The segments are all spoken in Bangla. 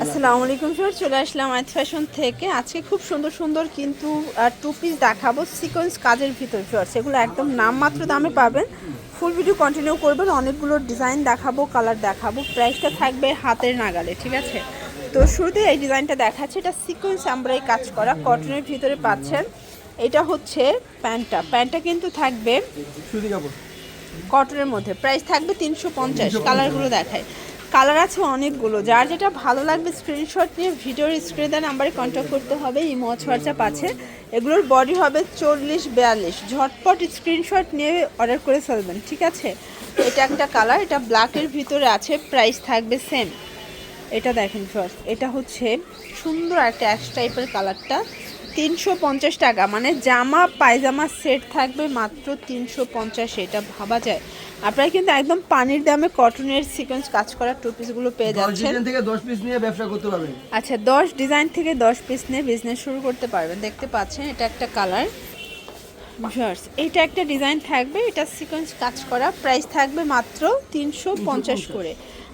আসসালামু আলাইকুম স্যার চলে আসলাম আইথ ফ্যাশন থেকে। আজকে খুব সুন্দর সুন্দর কিন্তু টু পিস দেখাবো সিকোয়েন্স কাজের ভিতর স্যার সেগুলো একদম নামমাত্র দামে পাবেন। ফুল ভিডিও কন্টিনিউ করবেন অনেকগুলো ডিজাইন দেখাবো কালার দেখাবো প্রাইসটা থাকবে হাতের নাগালে ঠিক আছে? তো শুরুতে এই ডিজাইনটা দেখাচ্ছে। এটা সিকোয়েন্স আমরাই কাজ করা কটনের ভিতরে পাচ্ছেন। এটা হচ্ছে প্যান্টটা। প্যান্টটা কিন্তু থাকবে কটনের মধ্যে। প্রাইস থাকবে তিনশো পঞ্চাশ কালারগুলো দেখায়। কালার আছে অনেকগুলো। যার যেটা ভালো লাগবে স্ক্রিনশট নিয়ে ভিডিওর স্ক্রিনে নাম্বারে কন্ট্যাক্ট করতে হবে, ইমো, হোয়াটসঅ্যাপ আছে। এগুলোর বডি হবে চল্লিশ বিয়াল্লিশ। ঝটপট স্ক্রিনশট নিয়ে অর্ডার করে ফেলবেন, ঠিক আছে? এটা একটা কালার, এটা ব্ল্যাকের ভিতরে আছে প্রাইস থাকবে সেম এটা দেখেন ফার্স্ট এটা হচ্ছে সুন্দর একটা অ্যাশ টাইপের কালারটা। তিনশো পঞ্চাশ টাকা। মানে জামা পায়জামা সেট থাকবে মাত্র তিনশো পঞ্চাশ এটা ভাবা যায়। আপনারা কিন্তু একদম পানির দামে কটনের সিকোয়েন্স কাজ করা টু পিসগুলো পেয়ে যাচ্ছেন। থেকে দশ পিস নিয়ে ব্যবসা করতে পারবেন। আচ্ছা দশ ডিজাইন থেকে দশ পিস নিয়ে বিজনেস শুরু করতে পারবেন। দেখতে পাচ্ছেন এটা একটা কালার ভিউয়ার্স এটা একটা ডিজাইন থাকবে এটা সিকোয়েন্স কাজ করা প্রাইস থাকবে মাত্র তিনশো পঞ্চাশ করে।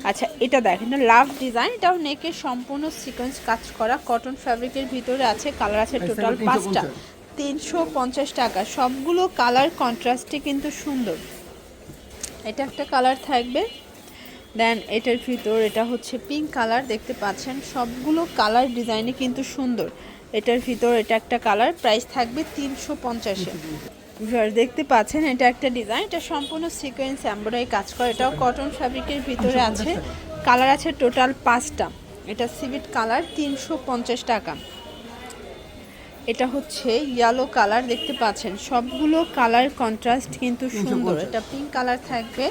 আচ্ছা এটা দেখেন লাভ ডিজাইন এটাও নেকের সম্পূর্ণ সিকোয়েন্স কাজ করা কটন ফ্যাব্রিকের ভিতরে আছে কালার আছে টোটাল পাঁচটা। তিনশো পঞ্চাশ। টাকা সবগুলো কালার কন্ট্রাস্টে কিন্তু সুন্দর। এটা একটা কালার থাকবে। দেন এটার ভিতর এটা হচ্ছে পিঙ্ক কালার দেখতে পাচ্ছেন সবগুলো কালার ডিজাইনে কিন্তু সুন্দর। এটার ভিতর এটা একটা কালার প্রাইস থাকবে তিনশো পঞ্চাশে। দেখতে পাচ্ছেন এটা একটা ডিজাইন এটা সম্পূর্ণ সিকোয়েন্স এমব্রয়ডারি কাজ করে। এটাও কটন ফ্যাব্রিকের ভিতরে আছে। কালার আছে টোটাল পাঁচটা। এটা সিভিট কালার তিনশো পঞ্চাশ টাকা। এটা হচ্ছে ইয়েলো কালার দেখতে পাচ্ছেন। সবগুলো কালার কন্ট্রাস্ট কিন্তু সুন্দর। এটা পিঙ্ক কালার থাকবে।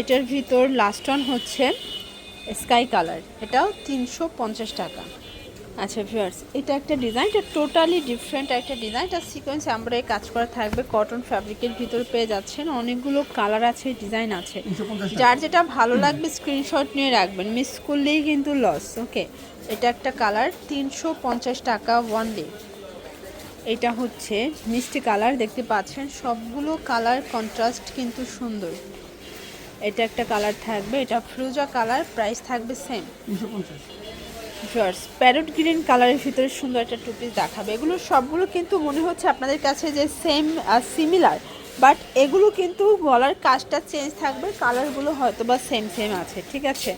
এটার ভিতর লাস্ট অন হচ্ছে স্কাই কালার এটাও তিনশো পঞ্চাশ টাকা। আচ্ছা ভিউয়ার্স এটা একটা ডিজাইন এটা টোটালি ডিফারেন্ট একটা ডিজাইন এটা সিকোয়েন্স আমরা এই কাজ করা থাকবে কটন ফ্যাব্রিকের ভিতরে পেয়ে যাচ্ছেন। অনেকগুলো কালার আছে ডিজাইন আছে। যার যেটা ভালো লাগবে স্ক্রিনশট নিয়ে রাখবেন। মিস করলেই কিন্তু লস ওকে এটা একটা কালার তিনশো পঞ্চাশ টাকা ওয়ান ডে এটা হচ্ছে মিষ্টি কালার দেখতে পাচ্ছেন? সবগুলো কালার কন্ট্রাস্ট কিন্তু সুন্দর। এটা একটা কালার থাকবে এটা ফ্রুজা কালার প্রাইস থাকবে সেম তিনশো শর্টস প্যারট গ্রিন কালারের ভিতরে সুন্দর একটা টু পিস দেখাবে। এগুলো সবগুলো কিন্তু মনে হচ্ছে আপনাদের কাছে যে সেম সিমিলার বাট এগুলো কিন্তু গলার কাজটা চেঞ্জ থাকবে কালারগুলো হয়তো বা সেম সেম আছে, ঠিক আছে?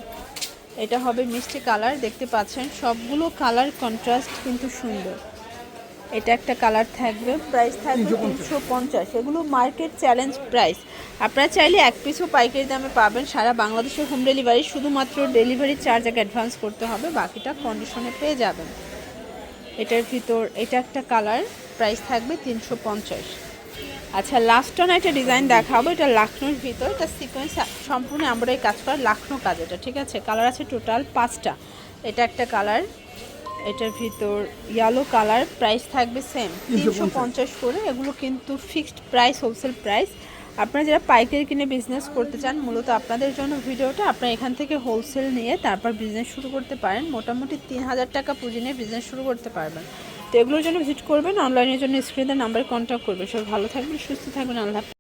এটা হবে মিষ্টি কালার দেখতে পাচ্ছেন, সবগুলো কালার কন্ট্রাস্ট কিন্তু সুন্দর। এটা একটা কালার থাকবে। প্রাইস থাকবে 350 তিনশো পঞ্চাশ। এগুলো মার্কেট চ্যালেঞ্জ প্রাইস। আপনারা চাইলে এক পিসও পাইকারি দামে পাবেন। সারা বাংলাদেশে হোম ডেলিভারি শুধুমাত্র ডেলিভারি চার্জ আগে অ্যাডভান্স করতে হবে। বাকিটা কন্ডিশনে পেয়ে যাবেন। এটার ভিতর এটা একটা কালার। প্রাইস থাকবে তিনশো পঞ্চাশ। আচ্ছা লাস্ট অন একটা ডিজাইন দেখাবো। এটা লাখনোর ভিতর। এটা সিকোয়েন্স সম্পূর্ণ আমরা এই কাজ করা লাখনো কাজ এটা ঠিক আছে? কালার আছে টোটাল পাঁচটা। এটা একটা কালার। এটার ভিতর ইয়েলো কালার প্রাইস থাকবে সেম তিনশো পঞ্চাশ করে। এগুলো কিন্তু ফিক্সড প্রাইস হোলসেল প্রাইস আপনারা যারা পাইকারি কিনে বিজনেস করতে চান মূলত আপনাদের জন্য ভিডিওটা আপনারা এখান থেকে হোলসেল নিয়ে তারপর বিজনেস শুরু করতে পারেন। মোটামুটি তিন হাজার টাকা পুঁজি নিয়ে বিজনেস শুরু করতে পারবেন। তো এগুলোর জন্য ভিজিট করবেন অনলাইনের জন্য স্ক্রিনের নাম্বারে কন্ট্যাক্ট করবেন। সবাই ভালো থাকবেন সুস্থ থাকবেন আল্লাহ।